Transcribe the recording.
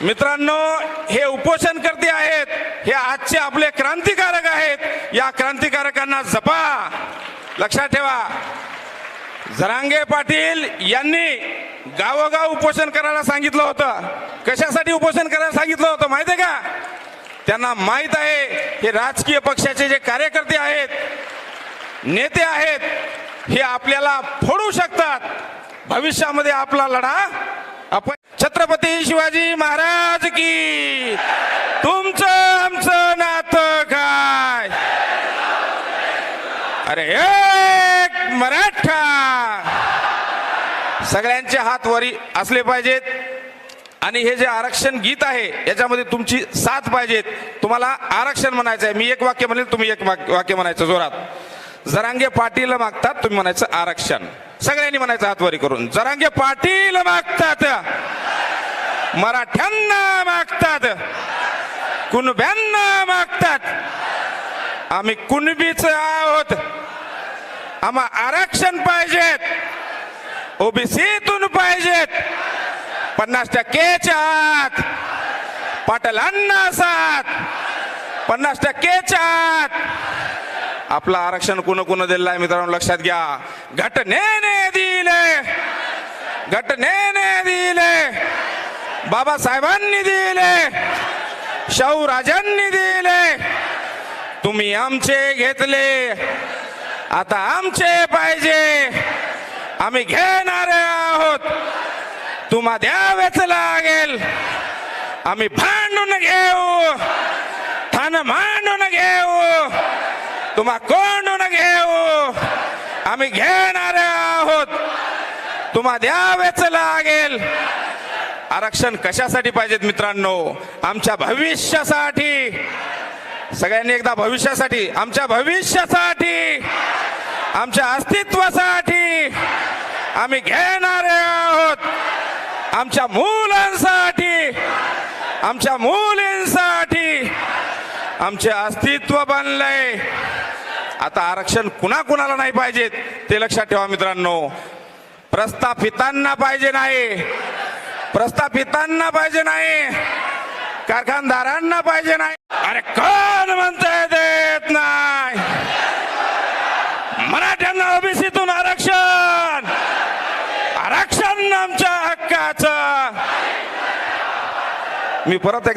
मित्रांनो हे उपोषण करते आहेत हे आजचे आपले क्रांतिकारक आहेत. या क्रांतिकारकांना जपा. लक्षात ठेवा. जरांगे पाटील यांनी गावोगाव उपोषण करायला सांगितलं होतं. कशासाठी उपोषण करायला सांगितलं होतं माहिती आहे का? त्यांना माहीत आहे हे राजकीय पक्षाचे जे कार्यकर्ते आहेत नेते आहेत हे आपल्याला फोडू शकतात. भविष्यामध्ये आपला लढा आपण छत्रपती शिवाजी महाराज की तुमचं आमचं नातं काय अरे एक मराठा! सगळ्यांचे हात वरी असले पाहिजेत. आणि हे जे आरक्षण गीत आहे याच्यामध्ये तुमची साथ पाहिजेत. तुम्हाला आरक्षण म्हणायचं आहे. मी एक वाक्य म्हणेल तुम्ही एक वाक- वाक्य म्हणायचं जोरात. जरांगे पाटील मागतात तुम्ही म्हणायचं आरक्षण. सगळ्यांनी म्हणायचं हातवारी करून. जरांगे पाटील मागतात. मराठ्यांना मागतात. कुणब्यांना मागतात. आम्ही कुणबीच आहोत. आम्हा आरक्षण पाहिजेत. ओबीसीतून पाहिजेत. पन्नास टक्केच्या आत पाटलांना साथ पन्नास टक्केच्या आत आपलं आरक्षण कुण कुण दिलं आहे मित्रांनो लक्षात घ्या. घटनेने दिले. घटनेने दिले. बाबासाहेबांनी दिले. शाहू राजांनी दिले. तुम्ही आमचे घेतले. आता आमचे पाहिजे. आम्ही घेणारे आहोत. तुम्हा द्यावेच लागेल. आम्ही भांडून घेऊ. ठाण मांडून घेऊ. तुम्हा कोंडून घेऊ. आम्ही घेणारे आहोत. तुम्हा द्यावेच लागेल. आरक्षण कशासाठी पाहिजेत मित्रांनो? आमच्या भविष्यासाठी. सगळ्यांनी एकदा भविष्यासाठी आमच्या भविष्यासाठी आमच्या अस्तित्वासाठी आम्ही घेणारे आहोत. आमच्या मुलांसाठी आमच्या मुलींसाठी आमचे अस्तित्व बनलंय. आता आरक्षण कुणा कुणाला नाही पाहिजेत ते लक्षात ठेवा मित्रांनो. प्रस्थापितांना पाहिजे नाही. प्रस्थापितांना पाहिजे नाही. कारखानदारांना पाहिजे नाही. अरे कोण म्हणताय देत नाही? मराठ्यांना ओबीसीतून आरक्षण. आरक्षण आमच्या हक्काचं. मी परत एकदा